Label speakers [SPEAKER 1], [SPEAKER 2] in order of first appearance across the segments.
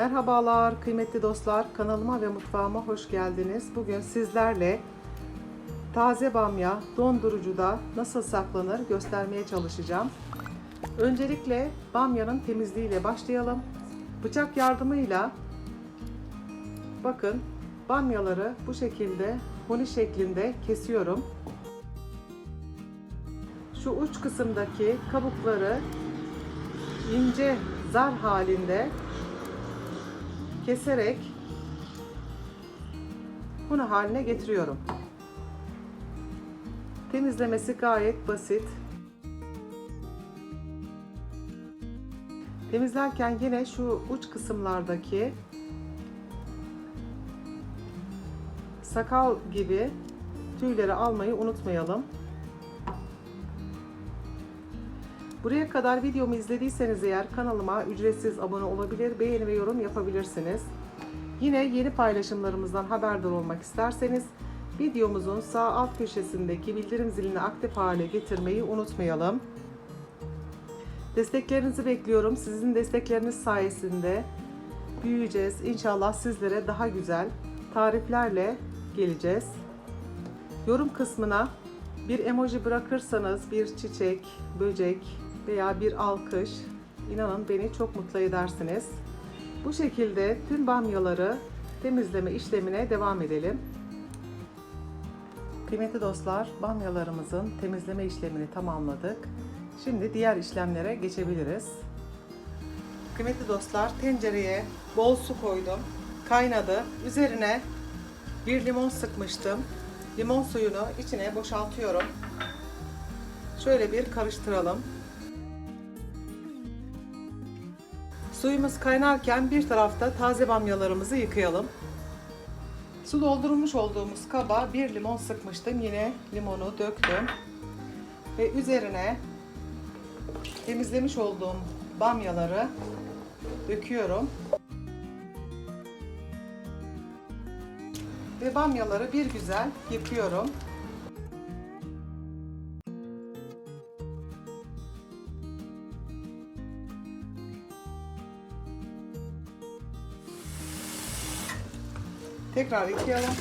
[SPEAKER 1] Merhabalar kıymetli dostlar kanalıma ve mutfağıma hoş geldiniz. Bugün sizlerle taze bamya dondurucuda nasıl saklanır göstermeye çalışacağım. Öncelikle bamyanın temizliğiyle başlayalım. Bıçak yardımıyla bakın bamyaları bu şekilde huni şeklinde kesiyorum. Şu uç kısımdaki kabukları ince zar halinde keserek bunu haline getiriyorum. Temizlemesi gayet basit. Temizlerken yine şu uç kısımlardaki sakal gibi tüyleri almayı unutmayalım. Buraya kadar videomu izlediyseniz eğer kanalıma ücretsiz abone olabilir, beğeni ve yorum yapabilirsiniz. Yine yeni paylaşımlarımızdan haberdar olmak isterseniz videomuzun sağ alt köşesindeki bildirim zilini aktif hale getirmeyi unutmayalım. Desteklerinizi bekliyorum. Sizin destekleriniz sayesinde büyüyeceğiz. İnşallah sizlere daha güzel tariflerle geleceğiz. Yorum kısmına bir emoji bırakırsanız bir çiçek, böcek veya bir alkış inanın beni çok mutlu edersiniz. Bu şekilde tüm bamyaları temizleme işlemine devam edelim. Kıymetli dostlar, bamyalarımızın temizleme işlemini tamamladık. Şimdi diğer işlemlere geçebiliriz. Kıymetli dostlar, tencereye bol su koydum. Kaynadı. Üzerine bir limon sıkmıştım. Limon suyunu içine boşaltıyorum. Şöyle bir karıştıralım. Suyumuz kaynarken bir tarafta taze bamyalarımızı yıkayalım. Su doldurmuş olduğumuz kaba bir limon sıkmıştım. Yine limonu döktüm. Ve üzerine temizlemiş olduğum bamyaları döküyorum. Ve bamyaları bir güzel yıkıyorum. Tekrar yıkayalım.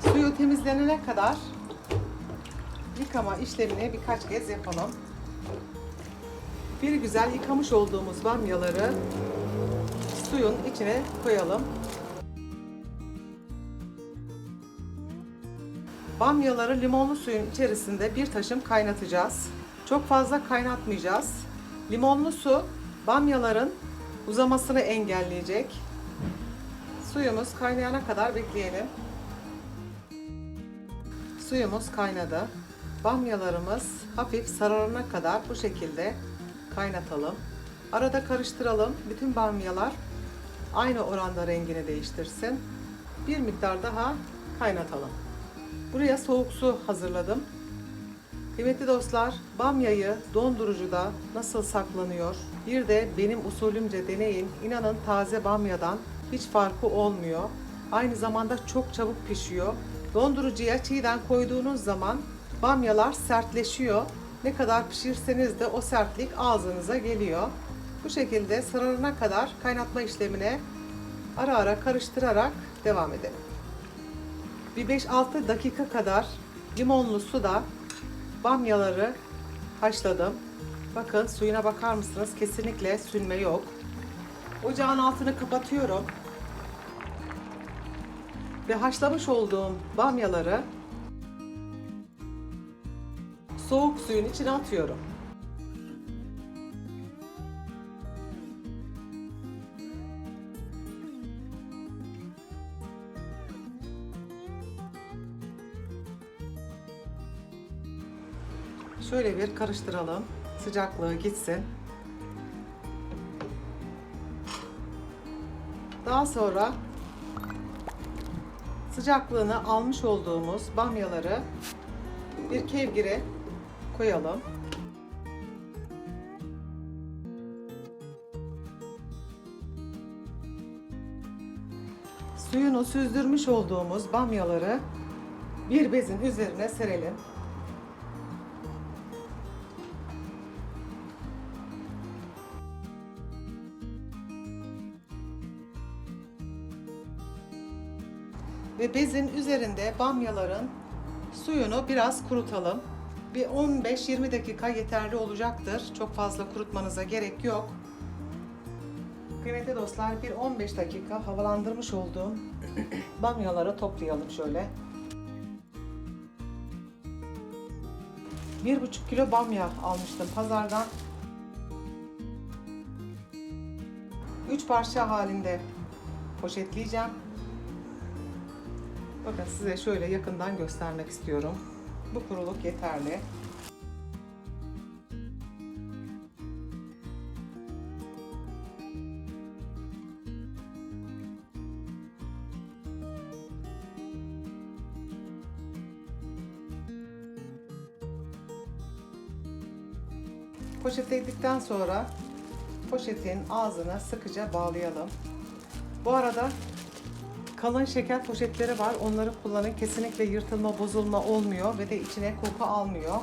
[SPEAKER 1] Suyu temizlenene kadar yıkama işlemini birkaç kez yapalım. Bir güzel yıkamış olduğumuz bamyaları suyun içine koyalım. Bamyaları limonlu suyun içerisinde bir taşım kaynatacağız. Çok fazla kaynatmayacağız. Limonlu su bamyaların uzamasını engelleyecek. Suyumuz kaynayana kadar bekleyelim. Suyumuz kaynadı. Bamyalarımız hafif sararana kadar bu şekilde kaynatalım. Arada karıştıralım. Bütün bamyalar aynı oranda rengini değiştirsin. Bir miktar daha kaynatalım. Buraya soğuk su hazırladım. Kıymetli dostlar, bamyayı dondurucuda nasıl saklanıyor? Bir de benim usulümce deneyin. İnanın taze bamyadan hiç farkı olmuyor. Aynı zamanda çok çabuk pişiyor. Dondurucuya çiğden koyduğunuz zaman bamyalar sertleşiyor. Ne kadar pişirseniz de o sertlik ağzınıza geliyor. Bu şekilde sararına kadar kaynatma işlemine ara ara karıştırarak devam edelim. Bir 5-6 dakika kadar limonlu suda bamyaları haşladım. Bakın suyuna bakar mısınız? Kesinlikle sünme yok. Ocağın altını kapatıyorum. Ve haşlamış olduğum bamyaları soğuk suyun içine atıyorum. Şöyle bir karıştıralım. Sıcaklığı gitsin. Daha sonra sıcaklığını almış olduğumuz bamyaları bir kevgire koyalım. Suyunu süzdürmüş olduğumuz bamyaları bir bezin üzerine serelim. Ve bezin üzerinde bamyaların suyunu biraz kurutalım. Bir 15-20 dakika yeterli olacaktır. Çok fazla kurutmanıza gerek yok. Kıymetli dostlar bir 15 dakika havalandırmış olduğum bamyaları toplayalım şöyle. 1,5 kilo bamya almıştım pazardan. 3 parça halinde poşetleyeceğim. Bakın size şöyle yakından göstermek istiyorum. Bu kuruluk yeterli. Poşetledikten sonra poşetin ağzına sıkıca bağlayalım. Bu arada kalın şeker poşetleri var. Onları kullanın. Kesinlikle yırtılma, bozulma olmuyor ve de içine koku almıyor.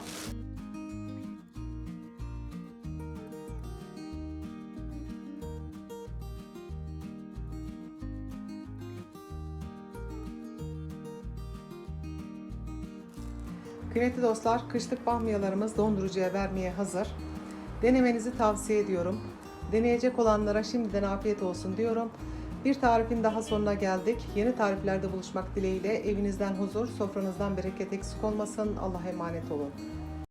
[SPEAKER 1] Kıymetli dostlar, kışlık bamyalarımız dondurucuya vermeye hazır. Denemenizi tavsiye ediyorum. Deneyecek olanlara şimdiden afiyet olsun diyorum. Bir tarifin daha sonuna geldik. Yeni tariflerde buluşmak dileğiyle evinizden huzur, sofranızdan bereket eksik olmasın. Allah'a emanet olun.